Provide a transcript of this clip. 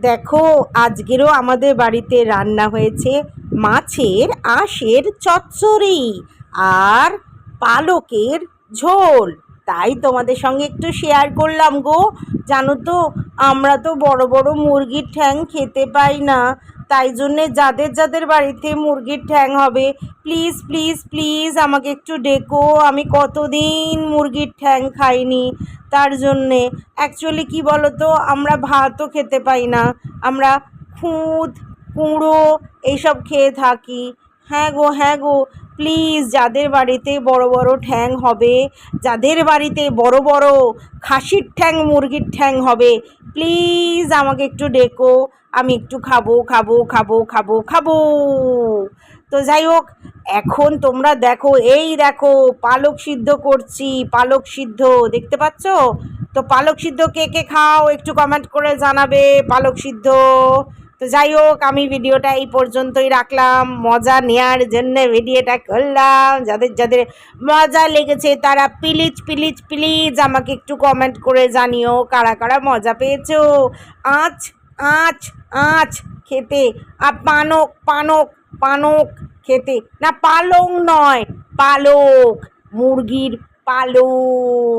দেখো, আজকেরও আমাদের বাড়িতে রান্না হয়েছে মাছের আঁশের চচ্চড়ি আর পালকের ঝোল। তাই তোমাদের সঙ্গে একটু শেয়ার করলাম গো। জানো তো, আমরা তো বড় বড় মুরগির ঠ্যাং খেতে পাই না। তাই জন্যে যাদের যাদের বাড়িতে মুরগির ঠ্যাং হবে প্লিজ প্লিজ প্লিজ আমাকে একটু ডেকো। আমি কতদিন মুরগির ঠ্যাং খাইনি, তার জন্যে। অ্যাকচুয়ালি কি বলো তো আমরা ভাতও খেতে পাই না। আমরা খুঁত কুঁড়ো এইসব খেয়ে থাকি। হ্যাঁ গো হ্যাঁ গো প্লিজ যাদের বাড়িতে বড় বড় ঠ্যাং হবে, যাদের বাড়িতে বড় বড় খাসির ঠ্যাং, মুরগির ঠ্যাং হবে প্লিজ আমাকে একটু ডেকো। আমি একটু খাব খাব খাব খাব খাব। তো যাই হোক, এখন তোমরা দেখো, এই দেখো, পালক সিদ্ধ করছি, পালক সিদ্ধ, দেখতে পাচ্ছ? তো পালক সিদ্ধ কে কে খাও, একটু কমেন্ট করে জানাবে পালক সিদ্ধ। তো যাই হোক, আমি ভিডিওটা এই পর্যন্তই রাখলাম। মজা নেওয়ার জন্য ভিডিওটা করলাম। যাদের যাদের মজা লেগেছে, তারা প্লিজ প্লিজ প্লিজ আমাকে একটু কমেন্ট করে জানিও, কারা কারা মজা পেয়েছ। আঁচ আঁচ আঁচ খেতে। আর পানক পানক পানক খেতে। না পালং নয় পালক মুরগির পালক।